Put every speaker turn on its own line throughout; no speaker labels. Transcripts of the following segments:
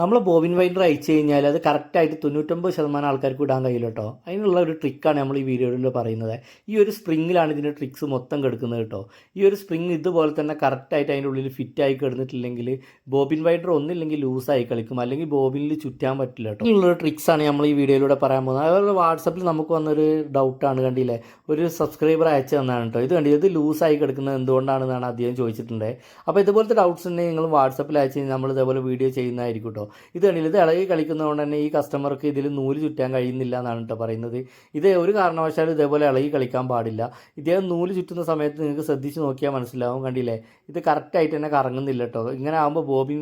നമ്മൾ bobbin winder അയച്ചു കഴിഞ്ഞാൽ അത് കറക്റ്റായിട്ട് തൊണ്ണൂറ്റൊമ്പത് ശതമാനം ആൾക്കാർക്ക് ഇടാൻ കഴിയില്ല കേട്ടോ അതിനുള്ള ഒരു ട്രിക്കാണ് നമ്മൾ ഈ വീഡിയോയിൽ പറയുന്നത്. ഈ ഒരു സ്പ്രിങ്ങിലാണ് ഇതിന്റെ ട്രിക്സ് മൊത്തം കിടക്കുന്നത് കേട്ടോ. ഈ ഒരു സ്പ്രിങ് ഇതുപോലെ തന്നെ കറക്റ്റായിട്ട് അതിന്റെ ഉള്ളിൽ ഫിറ്റായി കിടന്നിട്ടില്ലെങ്കിൽ ബോബിൻ വൈഡർ ഒന്നില്ലെങ്കിൽ ലൂസായി കളിക്കും. അല്ലെങ്കിൽ ബോബിനിൽ ചുറ്റാൻ പറ്റില്ല കേട്ടോ. ഇതിനുള്ള ട്രിക്സാണ് നമ്മൾ ഈ വീഡിയോയിലൂടെ പറയാൻ പോകുന്നത്. അതുപോലെ വാട്സപ്പിൽ നമുക്ക് വന്നൊരു ഡൗട്ടാണ് കണ്ടില്ലേ? ഒരു സബ്സ്ക്രൈബർ അയച്ചു തന്നാണ് കേട്ടോ. ഇത് കണ്ടില്ലേ? ഇത് ലൂസായി കിടക്കുന്നത് എന്തുകൊണ്ടാണെന്നാണ് അദ്ദേഹം ചോദിച്ചിട്ടുണ്ട്. അപ്പോൾ ഇതുപോലത്തെ ഡൗട്ട്സ് ഉണ്ടെങ്കിൽ നിങ്ങൾ വാട്സപ്പിൽ അയച്ചു കഴിഞ്ഞാൽ നമ്മൾ ഇതേപോലെ വീഡിയോ ചെയ്യുന്നതായിരിക്കും കേട്ടോ. ഇത് കണ്ടില്ല ഇത് ഇളകി കളിക്കുന്നതുകൊണ്ട് തന്നെ ഈ കസ്റ്റമർക്ക് ഇതിൽ നൂൽ ചുറ്റാൻ കഴിയുന്നില്ല എന്നാണ് കേട്ടോ പറയുന്നത്. ഇത് ഒരു കാരണവശാലും ഇതേപോലെ ഇളകി കളിക്കാൻ പാടില്ല. ഇദ്ദേഹം നൂൽ ചുറ്റുന്ന സമയത്ത് നിങ്ങൾക്ക് ശ്രദ്ധിച്ച് നോക്കിയാൽ മനസ്സിലാവും കണ്ടില്ലേ? ഇത് കറക്റ്റായിട്ട് തന്നെ കറങ്ങുന്നില്ല കേട്ടോ ഇങ്ങനെ ആകുമ്പോൾ ബോബിൻ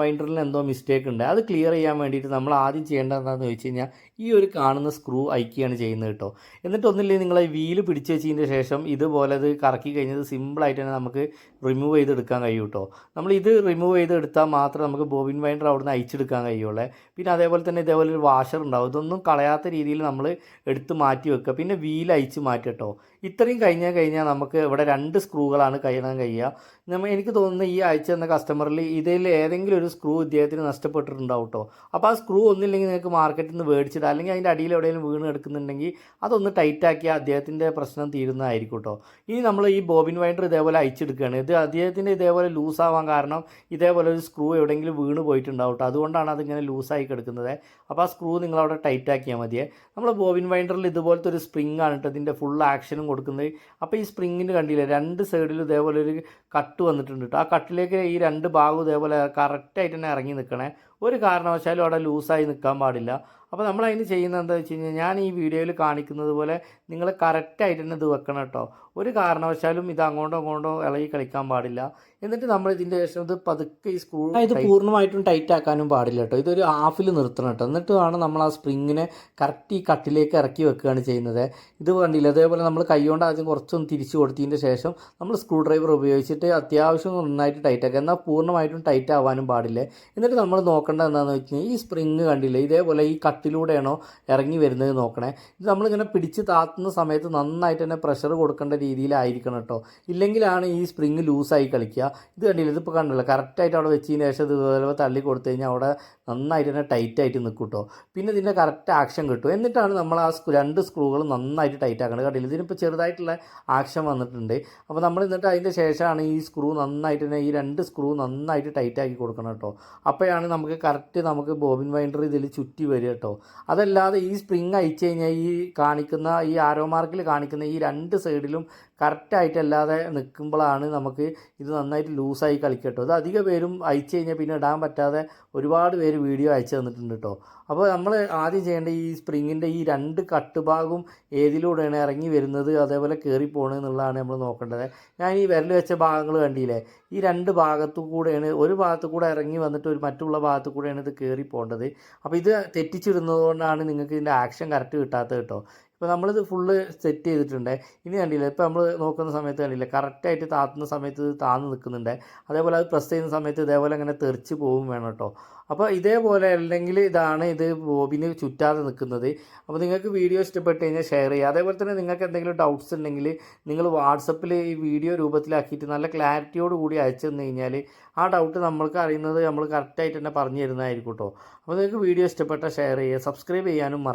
വൈൻഡറിൽ എന്തോ മിസ്റ്റേക്ക് ഉണ്ട്. അത് ക്ലിയർ ചെയ്യാൻ വേണ്ടിയിട്ട് നമ്മൾ ആദ്യം ചെയ്യേണ്ടത് എന്താണെന്ന് കഴിഞ്ഞാൽ ഈ ഒരു കാണുന്ന സ്ക്രൂ അയക്കുകയാണ് ചെയ്യുന്നത് കേട്ടോ എന്നിട്ട് ഒന്നില്ലേ നിങ്ങൾ വീൽ പിടിച്ച് വെച്ചതിന് ശേഷം ഇതുപോലെ അത് കറക്കി കഴിഞ്ഞത് സിമ്പിളായിട്ട് തന്നെ നമുക്ക് റിമൂവ് ചെയ്തെടുക്കാൻ കഴിയും കേട്ടോ നമ്മൾ ഇത് റിമൂവ് ചെയ്തെടുത്താൽ മാത്രം നമുക്ക് ബോബിൻ വൈൻഡർ അവിടുന്ന് അയച്ചെടുക്കാൻ കഴിയുള്ളൂ. പിന്നെ അതേപോലെ തന്നെ ഇതേപോലെ ഒരു വാഷർ ഉണ്ടാവും. ഇതൊന്നും കളയാത്ത രീതിയിൽ നമ്മൾ എടുത്ത് മാറ്റി വെക്കുക. പിന്നെ വീൽ അയച്ച് മാറ്റി കേട്ടോ ഇത്രയും കഴിഞ്ഞാൽ കഴിഞ്ഞാൽ നമുക്ക് ഇവിടെ രണ്ട് സ്ക്രൂകളാണ് കഴിയാൻ കഴിയുക. നമ്മൾ എനിക്ക് തോന്നുന്നു ഈ അയച്ചു തന്ന കസ്റ്റമറിൽ ഇതിൽ ഏതെങ്കിലും ഒരു സ്ക്രൂ ഇദ്ദേഹത്തിന് നഷ്ടപ്പെട്ടിട്ടുണ്ടാവും കേട്ടോ അപ്പോൾ ആ സ്ക്രൂ ഒന്നില്ലെങ്കിൽ നിങ്ങൾക്ക് മാർക്കറ്റിൽ നിന്ന് മേടിച്ചിടുക അല്ലെങ്കിൽ അതിന്റെ അടിയിൽ എവിടെയെങ്കിലും വീണ് എടുക്കുന്നുണ്ടെങ്കിൽ അതൊന്ന് ടൈറ്റാക്കിയാൽ അദ്ദേഹത്തിന്റെ പ്രശ്നം തീരുന്നതായിരിക്കും കേട്ടോ ഇനി നമ്മൾ ഈ ബോബിൻ വൈൻഡർ ഇതേപോലെ അയച്ചെടുക്കുകയാണ്. ഇത് അദ്ദേഹത്തിന്റെ ഇതേപോലെ ആവാൻ കാരണം ഇതേപോലെ ഒരു സ്ക്രൂ എവിടെയെങ്കിലും വീണ് പോയിട്ടുണ്ടാവും കേട്ടോ അതുകൊണ്ടാണ് അതിങ്ങനെ ലൂസായി കിടക്കുന്നത്. അപ്പോൾ ആ സ്ക്രൂ നിങ്ങൾ അവിടെ ടൈറ്റ് ആക്കിയാൽ നമ്മൾ ബോബിൻ വൈൻഡറിൽ ഇതുപോലത്തെ ഒരു സ്പ്രിങ് ആണ് കേട്ടോ ഇതിന്റെ ഫുൾ ആക്ഷനും കൊടുക്കുന്നത്. അപ്പോൾ ഈ സ്പ്രിങ്ങിന് കണ്ടില്ലേ രണ്ട് സൈഡിലും ഇതേപോലെ ഒരു കട്ട് വന്നിട്ടുണ്ട് കേട്ടോ ആ കട്ടിലേക്ക് ഈ രണ്ട് ഭാഗവും ഇതേപോലെ കറക്റ്റായിട്ട് തന്നെ ഇറങ്ങി നിൽക്കണേ ഒരു കാരണവശാലും അവിടെ ലൂസായി നിൽക്കാൻ പാടില്ല. അപ്പോൾ നമ്മൾ അതിന് ചെയ്യുന്നത് എന്താ വെച്ച് കഴിഞ്ഞാൽ ഞാൻ ഈ വീഡിയോയിൽ കാണിക്കുന്നത് പോലെ നിങ്ങൾ കറക്റ്റായിട്ട് തന്നെ ഇത് വെക്കണം കേട്ടോ. ഒരു കാരണവശാലും ഇത് അങ്ങോട്ടോ അങ്ങോട്ടോ ഇളകി കളിക്കാൻ പാടില്ല. എന്നിട്ട് നമ്മൾ ഇതിന്റെ ശേഷം ഇത് പതുക്കെ ഈ സ്ക്രൂ ഇത് പൂർണമായിട്ടും ടൈറ്റ് ആക്കാനും പാടില്ല കേട്ടോ. ഇതൊരു ഹാഫിൽ നിർത്തണം കേട്ടോ. എന്നിട്ട് വേണം നമ്മൾ ആ സ്പ്രിങ്ങിനെ കറക്റ്റ് ഈ കട്ടിലേക്ക് ഇറക്കി വെക്കുകയാണ് ചെയ്യുന്നത്. ഇത് കണ്ടില്ല? അതേപോലെ നമ്മൾ കൈകൊണ്ട് ആദ്യം കുറച്ചൊന്ന് തിരിച്ചു കൊടുത്തതിന്റെ ശേഷം നമ്മൾ സ്ക്രൂ ഡ്രൈവർ ഉപയോഗിച്ചിട്ട് അത്യാവശ്യം നന്നായിട്ട് ടൈറ്റ് ആക്കുക. എന്നാൽ പൂർണമായിട്ടും ടൈറ്റ് ആവാനും പാടില്ല. എന്നിട്ട് നമ്മൾ നോക്കേണ്ടത് എന്താണെന്ന് വെച്ച് കഴിഞ്ഞാൽ ഈ സ്പ്രിങ് കണ്ടില്ലേ ഇതേപോലെ ഈ കട്ടിലൂടെയാണോ ഇറങ്ങി വരുന്നത് നോക്കണേ. ഇത് നമ്മളിങ്ങനെ പിടിച്ച് താത്തുന്ന സമയത്ത് നന്നായിട്ട് തന്നെ പ്രഷർ കൊടുക്കേണ്ട രീതിയിലായിരിക്കണം കേട്ടോ. ഇല്ലെങ്കിലാണ് ഈ സ്പ്രിങ് ലൂസായി കളിക്കുക. ഇത് കണ്ടില്ല ഇതിപ്പോൾ കണ്ടില്ല കറക്റ്റായിട്ട് അവിടെ വെച്ചതിന് ശേഷം ഇത് ഇതുപോലെ തള്ളി കൊടുത്തു കഴിഞ്ഞാൽ അവിടെ നന്നായിട്ട് തന്നെ ടൈറ്റായിട്ട് നിൽക്കും കേട്ടോ. പിന്നെ ഇതിന്റെ കറക്റ്റ് ആക്ഷൻ കിട്ടും. എന്നിട്ടാണ് നമ്മൾ ആ രണ്ട് സ്ക്രൂകൾ നന്നായിട്ട് ടൈറ്റ് ആക്കുന്നത് കണ്ടില്ല ഇതിനിപ്പോൾ ചെറുതായിട്ടുള്ള ആക്ഷൻ വന്നിട്ടുണ്ട്. അപ്പോൾ നമ്മൾ എന്നിട്ട് അതിന്റെ ശേഷമാണ് ഈ സ്ക്രൂ നന്നായിട്ട് തന്നെ ഈ രണ്ട് സ്ക്രൂ നന്നായിട്ട് ടൈറ്റ് ആക്കി കൊടുക്കണം കേട്ടോ. അപ്പോഴാണ് നമുക്ക് കറക്റ്റ് നമുക്ക് ബോബിൻ വൈൻഡർ ഇതിൽ ചുറ്റി വരിക കേട്ടോ അതല്ലാതെ ഈ സ്പ്രിങ് അയച്ചു കഴിഞ്ഞാൽ ഈ കാണിക്കുന്ന ഈ ആരോ മാർക്കിൽ കാണിക്കുന്ന ഈ രണ്ട് സൈഡിലും കറക്റ്റായിട്ടല്ലാതെ നിൽക്കുമ്പോഴാണ് നമുക്ക് ഇത് നന്നായിട്ട് ലൂസായി കളിക്കട്ടോ. ഇത് അധിക പേരും അയച്ചു കഴിഞ്ഞാൽ പിന്നെ ഇടാൻ പറ്റാതെ ഒരുപാട് പേര് വീഡിയോ അയച്ചു തന്നിട്ടുണ്ട് കേട്ടോ. അപ്പോൾ നമ്മൾ ആദ്യം ചെയ്യേണ്ട ഈ സ്പ്രിങ്ങിന്റെ ഈ രണ്ട് കട്ട് ഭാഗവും ഏതിലൂടെയാണ് ഇറങ്ങി വരുന്നത് അതേപോലെ കയറി എന്നുള്ളതാണ് നമ്മൾ നോക്കേണ്ടത്. ഞാൻ ഈ വിരൽ വെച്ച ഭാഗങ്ങൾ കണ്ടില്ലേ? ഈ രണ്ട് ഭാഗത്തു കൂടെയാണ് ഒരു ഭാഗത്തു കൂടെ ഇറങ്ങി വന്നിട്ട് ഒരു മറ്റുള്ള ഭാഗത്തു കൂടെയാണ് ഇത് കയറി പോകേണ്ടത്. അപ്പോൾ ഇത് തെറ്റിച്ചിടുന്നതുകൊണ്ടാണ് നിങ്ങൾക്ക് ഇതിന്റെ ആക്ഷൻ കറക്റ്റ് കിട്ടാത്തത് കേട്ടോ. ഇപ്പോൾ നമ്മളിത് ഫുള്ള് സെറ്റ് ചെയ്തിട്ടുണ്ട്. ഇനി കണ്ടില്ല ഇപ്പോൾ നമ്മൾ നോക്കുന്ന സമയത്ത് കണ്ടില്ല കറക്റ്റായിട്ട് താത്തുന്ന സമയത്ത് ഇത് താന്ന് നിൽക്കുന്നുണ്ട് അതേപോലെ അത് പ്രസ് ചെയ്യുന്ന സമയത്ത് ഇതേപോലെ അങ്ങനെ തെറിച്ച് പോവും വേണം കേട്ടോ അപ്പോൾ ഇതേപോലെ അല്ലെങ്കിൽ ഇതാണ് ഇത് ബോബിന് ചുറ്റാതെ നിൽക്കുന്നത് അപ്പോൾ നിങ്ങൾക്ക് വീഡിയോ ഇഷ്ടപ്പെട്ട് കഴിഞ്ഞാൽ ഷെയർ ചെയ്യുക. അതേപോലെ തന്നെ നിങ്ങൾക്ക് എന്തെങ്കിലും ഡൗട്ട്സ് ഉണ്ടെങ്കിൽ നിങ്ങൾ വാട്സപ്പിൽ ഈ വീഡിയോ രൂപത്തിലാക്കിയിട്ട് നല്ല ക്ലാരിറ്റിയോട് കൂടി അയച്ചു തന്നു കഴിഞ്ഞാൽ ആ ഡൗട്ട് നമ്മൾക്ക് അറിയുന്നത് നമ്മൾ കറക്റ്റായിട്ട് തന്നെ പറഞ്ഞു തരുന്നതായിരിക്കും കേട്ടോ അപ്പോൾ നിങ്ങൾക്ക് വീഡിയോ ഇഷ്ടപ്പെട്ടാൽ ഷെയർ ചെയ്യുക. സബ്സ്ക്രൈബ് ചെയ്യാനും മറക്കുക